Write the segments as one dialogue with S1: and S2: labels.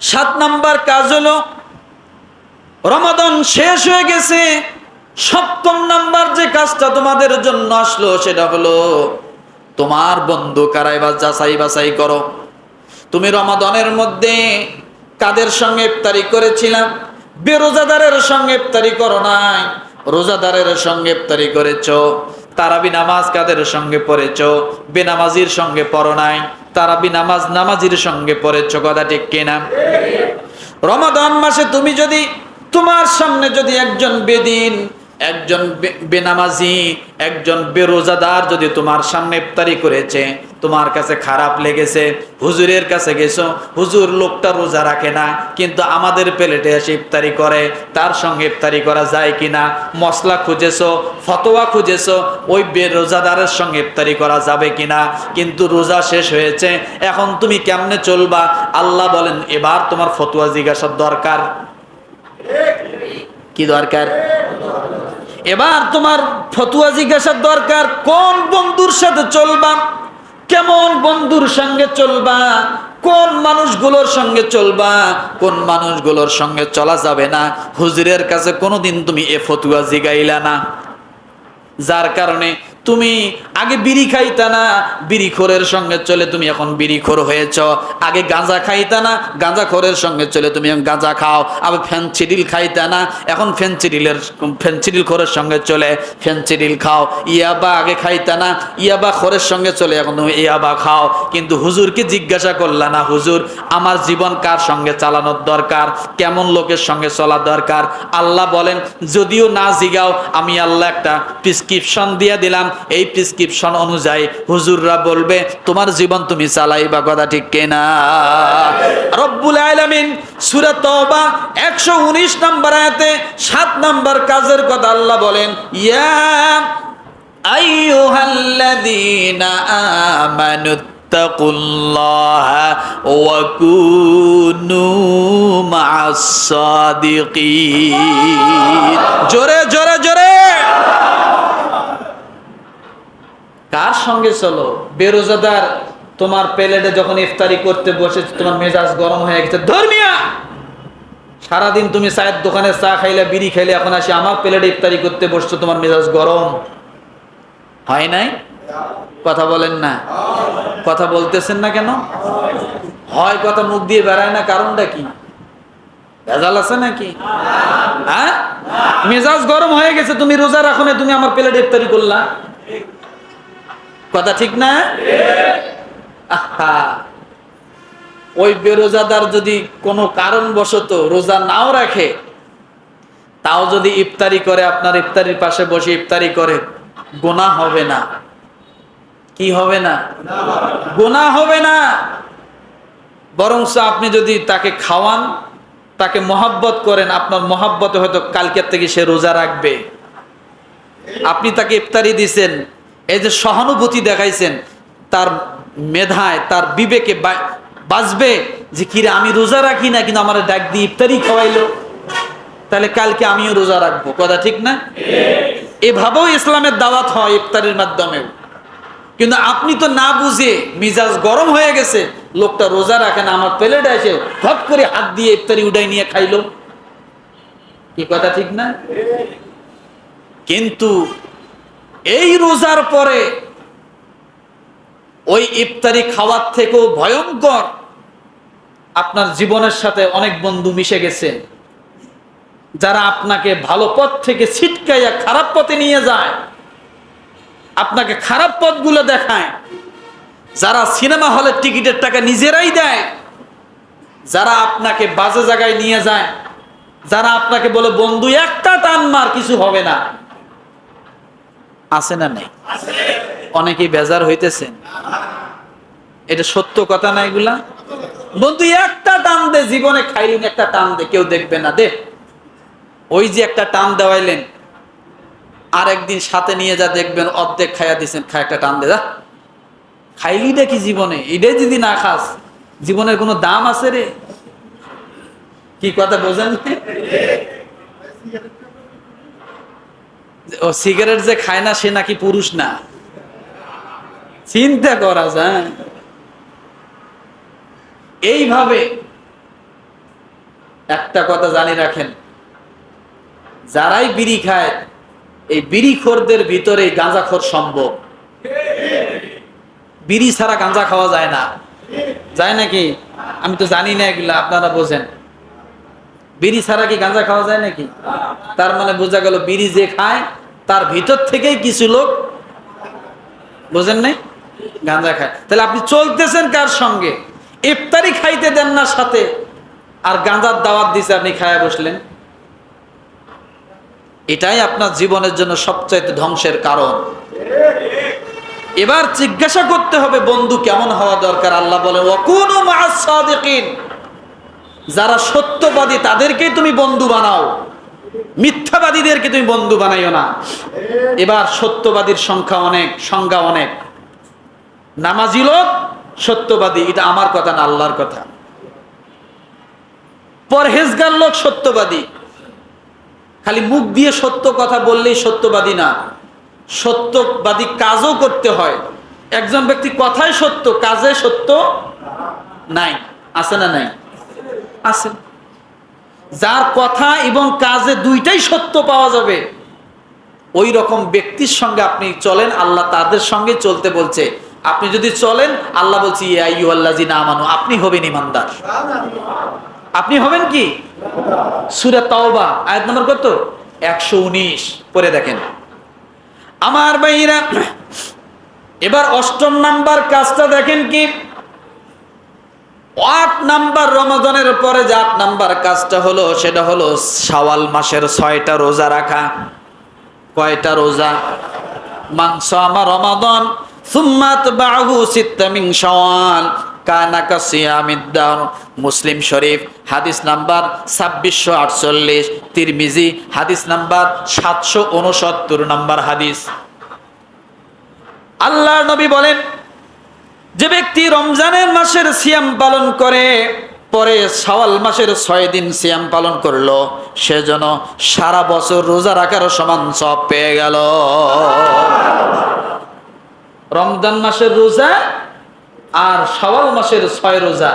S1: সাত নাম্বার কাজ হলো, রমাদান শেষ হয়ে গেছে, সপ্তম নাম্বার যে কাজটা তোমাদের জন্য আসলো সেটা হলো, তোমার বন্ধু কারাই বা যাচাই বাছাই করো। তুমি রমাদনের মধ্যে কাদের সঙ্গে ইফতারি করেছিলাম? বেরোজাদারের সঙ্গে ইফতারি করো নাই, রোজাদারের সঙ্গে ইফতারি করেছ। তারাবি নামাজ কাদের সঙ্গে পড়েছ? বেনামাজির সঙ্গে পড়ো নাই। তারাবি নামাজ নামাজির সঙ্গে পড়েছ, কথা ঠিক কিনা? রমাদান মাসে তুমি যদি তোমার সামনে যদি একজন বেদিন একজন বেনামাজি একজন বেরোজাদার যদি তোমার সামনে ইফতারি করেছে তোমার কাছে খারাপ লেগেছে হুজুরের কাছে গেছো হুজুর লোকটা রোজা রাখে না কিন্তু আমাদের প্লেটে এসে ইফতারি করে তার সঙ্গে ইফতারি করা যায় কিনা মশলা খুঁজেছো ফতোয়া খুঁজেছো ওই বেরোজাদারের সঙ্গে ইফতারি করা যাবে কিনা কিন্তু রোজা শেষ হয়েছে এখন তুমি কেমনে চলবা? আল্লাহ বলেন এবার তোমার ফতোয়া জিজ্ঞাসার দরকার। কি দরকার? এবার তোমার ফতুয়া জিজ্ঞাসার দরকার, কোন বন্ধুর সাথে চলবা? কেমন বন্ধুর সঙ্গে চলবা? কোন মানুষগুলোর সঙ্গে চলবা? কোন মানুষগুলোর সঙ্গে চলা যাবে না? হুজুরের কাছে কোনোদিন তুমি এ ফতুয়া জিগাইলা না। যার কারণে তুমি আগে বিড়ি খাইতা না? বিড়িখোরের সঙ্গে চলে তুমি এখন বিড়িখোর হয়েছ। আগে গাঁজা খাইতা না? গাঁজাখোরের সঙ্গে চলে তুমি এখন গাঁজা খাও। আবার ফেনসিডিল খাইতা না? এখন ফেনসিডিলের ফেনসিডিল খোরের সঙ্গে চলে ফেনসিডিল খাও। ইয়াবা আগে খাইতা না? ইয়াবা খোরের সঙ্গে চলে এখন তুমি ইয়াবা খাও। কিন্তু হুজুরকে জিজ্ঞাসা করলা না, হুজুর, আমার জীবন কার সঙ্গে চালানোর দরকার? কেমন লোকের সঙ্গে চলা দরকার? আল্লাহ বলেন, যদিও না জিগাও, আমি আল্লাহ একটা প্রেসক্রিপশন দিয়ে দিলাম এই প্রেসক্রিপশন অনুযায়ী হুজুররা বলবে তোমার জীবন তুমি চালাইবা কথা ঠিক কেনা রব্বুল আলামিন সূরা তওবা 119 নম্বর আয়াতে 7 নম্বর কাজের কথা আল্লাহ বলেন ইয়া আইয়ুহাল্লাযীনা আমানু اتقوا الله وكونوا مع الصادقين জোরে জোরে জোরে সঙ্গে চলো। বেরোজাদার তোমার প্লেটে যখন ইফতারি করতে বসেছে তোমার মেজাজ গরম হয়ে গেছে। ধর্মিয়া! সারাদিন তুমি চায়ের দোকানে চা খাইলে, বিড়ি খাইলে, এখন আসি আমার প্লেটে ইফতারি করতে বসছো, তোমার মেজাজ গরম। হয় নাই? কথা বলেন না। কথা বলতেছেন না কেন? হয় কথা মুখ দিয়ে বেড়ায় না, কারণটা কি? ভেজাল আছে নাকি? হ্যাঁ? মেজাজ গরম হয়ে গেছে, তুমি রোজা রাখো না তুমি আমার প্লেটে ইফতারি করলা। কথা ঠিক না? ওই বেরোজাদার যদি কোনো কারণবশত রোজা নাও রাখে, তাও যদি ইফতারি করে, আপনার ইফতারির পাশে বসে ইফতারি করে গোনা হবে না। কি হবে না? গোনা হবে না। বরং আপনি যদি তাকে খাওয়ান, তাকে মহাব্বত করেন, আপনার মহাব্বতে হয়তো কালকের থেকে সে রোজা রাখবে। আপনি তাকে ইফতারি দিছেন এই যে সহানুভূতি দেখাইছেন, তার মেধায়, তার বিবেকে বাঁচবে যে, কিরে, আমি রোজা রাখি না, কিন্তু আমার ডাক দিয়ে ইফতারি খাওয়াইলো। তাহলে কালকে আমিও রোজা রাখব। কথা ঠিক না? এভাবেও ইসলামের দাওয়াত হয় ইফতারির মাধ্যমেও। কিন্তু আপনি তো না বুঝে মিজাজ গরম হয়ে গেছে, লোকটা রোজা রাখে না, আমার প্লেটে এসে হট করে হাত দিয়ে ইফতারি উঠাই নিয়ে খাইলো। কি কথা ঠিক না? কিন্তু এই রোজার পরে ওই ইফতারি খাওয়ার থেকেও ভয়ঙ্কর আপনার জীবনের সাথে অনেক বন্ধু মিশে গেছে। যারা আপনাকে ভালো পথ থেকে ছিটকাইয়া খারাপ পথে নিয়ে যায়, আপনাকে খারাপ পথগুলো দেখায়। যারা সিনেমা হলের টিকিটের টাকা নিজেরাই দেয়, যারা আপনাকে বাজে জায়গায় নিয়ে যায়, যারা আপনাকে বলে, বন্ধু, একটা টান মার, কিছু হবে না। আছে না নেই? অনেকেই বেজার হইতেছেন। এটা সত্য কথা না এগুলা? বন্ধু, একটা টান দে, জীবনে খাইলেন একটা টান দে, কেউ দেখবে না। দে, ওই যে একটা টান দেওয়াইলেন আর একদিন সাথে নিয়ে যা দেখবেন, অর্ধেক খাইয়া দিছেন খাই একটা টান দে, যা। খাইলি দেখি জীবনে, এটাই যদি না খাস, জীবনের কোনো দাম আছে রে? কি কথা বোঝেন? ও সিগারেট যে খায় না, সে নাকি পুরুষ না? চিন্তা করা যায়। এইভাবে একটা কথা জানি রাখেন, যারাই বিড়ি খায়, এই বিড়ি বিড়িখোরদের ভিতরে গাঁজাখোর সম্ভব। বিড়ি ছাড়া গাঁজা খাওয়া যায় না। যায় নাকি? আমি তো জানি না এগুলা, আপনারা বোঝেন। বিড়ি ছাড়া কি গাঁজা খাওয়া যায় নাকি? তার মানে বোঝা গেল বিড়ি যে খায়, তার ভিতর থেকেই কিছু লোক বোঝেন নাই? গাঁজা খায়। তাহলে আপনি চলতেছেন কার সঙ্গে? ইফতারি খাইতে দেন না সাথে, আর গাঁজার দাওয়াত দিছে, আপনি খায়া বসলেন। এটাই আপনার জীবনের জন্য সবচাইতে ধ্বংসের কারণ। এবার জিজ্ঞাসা করতে হবে, বন্ধু, কেমন হওয়া দরকার? আল্লাহ বলে ওয়াকুনু মা'আস সাদিকিন। যারা সত্যবাদী, তাদেরকেই তুমি বন্ধু বানাও। মিথ্যাবাদীদেরকে তুমি বন্ধু বানাইও না। এবার সত্যবাদীর সংখ্যা অনেক, সংজ্ঞা অনেক। নামাজি লোক সত্যবাদী, এটা আমার কথা না, আল্লাহর কথা। পরহেজগার লোক সত্যবাদী। খালি মুখ দিয়ে সত্য কথা বললেই সত্যবাদী না। সত্যবাদী কাজও করতে হয়। একজন ব্যক্তি কথায় সত্য, কাজে সত্য নাই। আছে না নাই? আছে। যার কথা এবং কাজে দুইটাই সত্য পাওয়া যাবে। ওই রকম ব্যক্তির সঙ্গে আপনি চলেন, আল্লাহ তাদের সঙ্গে চলতে বলছে। আপনি যদি চলেন, আল্লাহ বলছি আল্লাহ না আমানো আপনি হবেন ইমানদার। আপনি হবেন কি? সুরা তাওবা, আয়াত নম্বর কত? একশো উনিশ। পরে দেখেন। আমার ভাইরা এবার অষ্টম নাম্বার কাজটা দেখেন কি? নাম্বার রমাদানের পরে যে আট নাম্বার কাজটা হলো, সেটা হলো শাওয়াল মাসের ছয়টা রোজা রাখা। কয়টা রোজা? মাংস আমার রমাদন। সুম্মাত বাহু সিত্তামিং শাওয়াল। কানাকা সিয়ামিদ্দার মুসলিম শরীফ, হাদিস নাম্বার ছাব্বিশশো আটচল্লিশ। তিরমিজি, হাদিস নাম্বার সাতশো উনসত্তর নাম্বার হাদিস। আল্লাহ নবী বলেন যে ব্যক্তি রমজানের মাসের সিয়াম পালন করে, পরে সওয়াল মাসের ছয় দিন সিয়াম পালন করল, সে যেন সারা বছর রোজা রাখার সমান সব পেয়ে গেল। রমজান মাসের রোজা আর সওয়াল মাসের ছয় রোজা।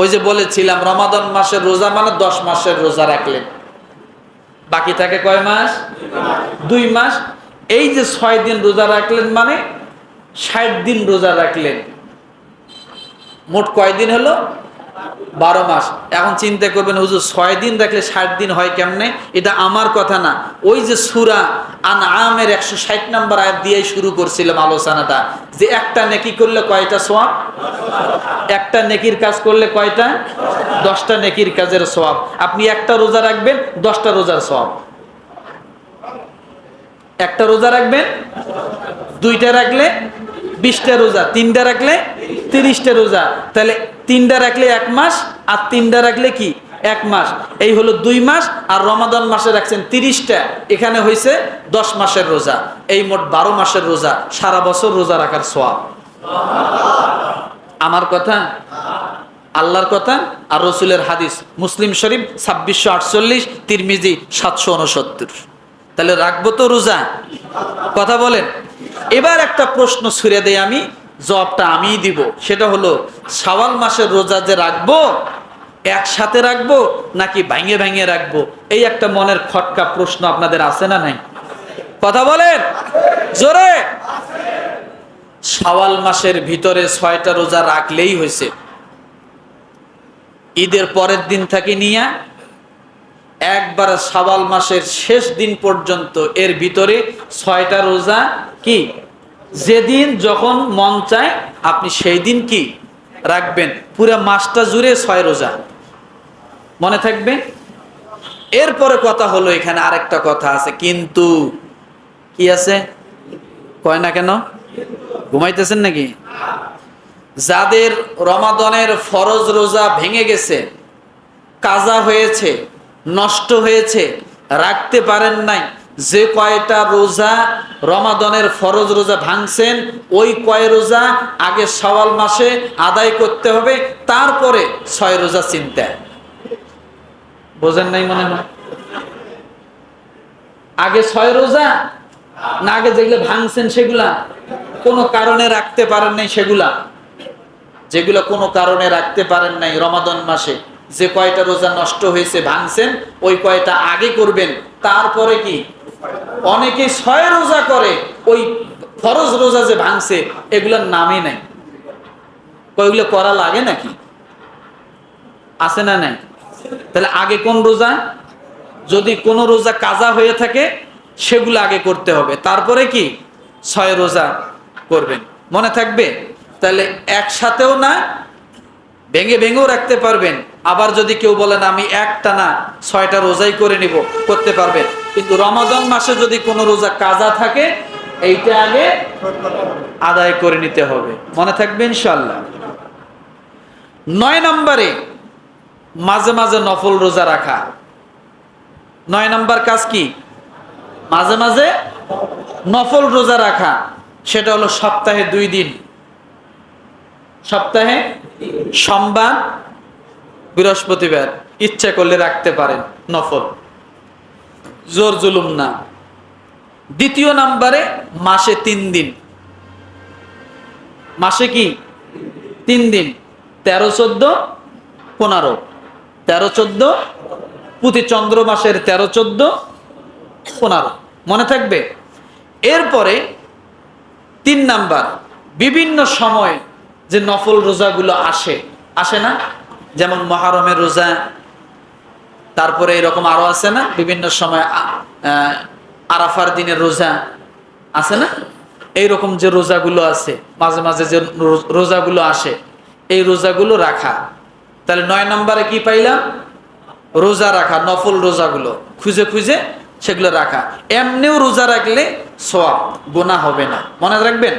S1: ওই যে বলেছিলাম, রমাদান মাসের রোজা মানে দশ মাসের রোজা রাখলেন বাকি থাকে কয় মাস? দুই মাস। এই যে ছয় দিন রোজা রাখলেন মানে ষাট দিন রোজা রাখলেন। মোট কয় দিন হলো? বারো মাস। এখন চিন্তা করবেন, হুজুর, ছয় দিন রাখলে ষাট দিন হয় কেমনে? এটা আমার কথা না। ওই যে সুরা আন আমের একশো ষাট নাম্বার আয়াত দিয়ে শুরু করছিলাম আলোচনাটা। যে একটা নেকি করলে কয়টা সোয়াব একটা নেকির কাজ করলে কয়টা? দশটা নেকির কাজের সোয়াব আপনি একটা রোজা রাখবেন, দশটা রোজার সোয়াব একটা রোজা রাখবেন, দুইটা রাখলে বিশটা রোজা, তিনটা রাখলে তিরিশটা রোজা। তাহলে তিনটা রাখলে এক মাস আর তিনটা রাখলে কি? এক মাস। এই হলো দুই মাস আর রমাদান মাসে রাখছেন তিরিশটা। এখানে হয়েছে দশ মাসের রোজা। এই মোট বারো মাসের রোজা, সারা বছর রোজা রাখার সোয়াব আমার কথা? আল্লাহর কথা? আর রসুলের হাদিস, মুসলিম শরীফ ছাব্বিশশো আটচল্লিশ, তিরমিজি সাতশো উনসত্তর। তাহলে রাখব তো রোজা। কথা বলেন। এবার একটা প্রশ্ন ছুড়ে দেয় আমি জবটা আমিই দিব। সেটা হলো সাওয়াল মাসের রোজা যে রাখব, একসাথে রাখব, নাকি ভাঙে ভাঙে রাখব? এই একটা মনের খটকা প্রশ্ন আপনাদের আছে না নাই? কথা বলেন। জোরে। সাওয়াল মাসের ভিতরে ছয়টা রোজা রাখলেই হয়েছে। ঈদের পরের দিন থেকে নিয়ে একবার সাবাল মাসের শেষ দিন পর্যন্ত এর ভিতরে ছয়টা রোজা কি? যেদিন যখন মন চায়, আপনি সেই দিন কি রাখবেন? পুরো মাসটা জুড়ে ছয় রোজা। মনে থাকবে? এরপরে কথা হলো, এখানে আরেকটা কথা আছে, কিন্তু কি আছে? কয় না কেন? ঘুমাইতেছেন নাকি? যাদের রমাদনের ফরজ রোজা ভেঙে গেছে, কাজা হয়েছে নষ্ট হয়েছে, রাখতে পারেন নাই। যে কয়টা রোজা রমাদনের ফরজ রোজা ভাঙছেন, ওই কয় রোজা আগে সওয়াল মাসে আদায় করতে হবে, তারপরে ছয় রোজা চিন্তা। বোঝেন নাই মনে হয়? আগে ছয় রোজা? না, আগে যেগুলো ভাঙছেন সেগুলা। কোনো কারণে রাখতে পারেন নাই সেগুলা। যেগুলো কোনো কারণে রাখতে পারেন নাই রমাদন মাসে। যে কয়টা রোজা নষ্ট হয়েছে ভাঙছেন, ওই কয়টা আগে করবেন। তারপরে কি? অনেকে ছয় রোজা করে, ওই ফরজ রোজা যে ভাঙছে, এগুলোর নামে নাই। ওইগুলো করা লাগে নাকি? আছে না নাই? তাহলে আগে কোন রোজা? যদি কোনো রোজা কাজা হয়ে থাকে, সেগুলো আগে করতে হবে। তারপরে কি? ছয় রোজা করবেন। মনে থাকবে? তাহলে একসাথেও না, ভেঙে ভেঙেও রাখতে পারবেন। আবার যদি কেউ বলেন আমি একটা না, ছয়টা রোজাই করে নিব, করতে পারবেন কিন্তু রমাদান মাসে যদি কোনো রোজা কাজা থাকে, এইটা আগে আদায় করে নিতে হবে। মনে থাকবে ইনশাল্লাহ নয় নম্বরে মাঝে মাঝে নফল রোজা রাখা। নয় নম্বর কাজ কি? মাঝে মাঝে নফল রোজা রাখা। সেটা হলো সপ্তাহে দুই দিন। সপ্তাহে সোমবার বৃহস্পতিবার ইচ্ছা করলে রাখতে পারেন নফল। জোর জুলুম না। দ্বিতীয় নাম্বারে মাসে তিন দিন। মাসে কি? তিন দিন। তেরো, চোদ্দ, পনেরো। তেরো, চোদ্দ প্রতি চন্দ্র মাসের তেরো, চোদ্দ, পনেরো। মনে থাকবে? এরপরে তিন নাম্বার। বিভিন্ন সময় যে নফল রোজাগুলো আসে আসে না? যেমন মহারমের রোজা, তারপরে এরকম আরও আছে না? বিভিন্ন সময় আরাফার দিনের রোজা আছে না? এইরকম যে রোজাগুলো আছে, মাঝে মাঝে যে রোজাগুলো আসে, এই রোজাগুলো রাখা। তাহলে নয় নম্বরে কি পাইলাম? রোজা রাখা, নফল রোজাগুলো। খুঁজে খুঁজে সেগুলো রাখা। এমনিও রোজা রাখলে সব গোনা হবে না। মনে রাখবেন?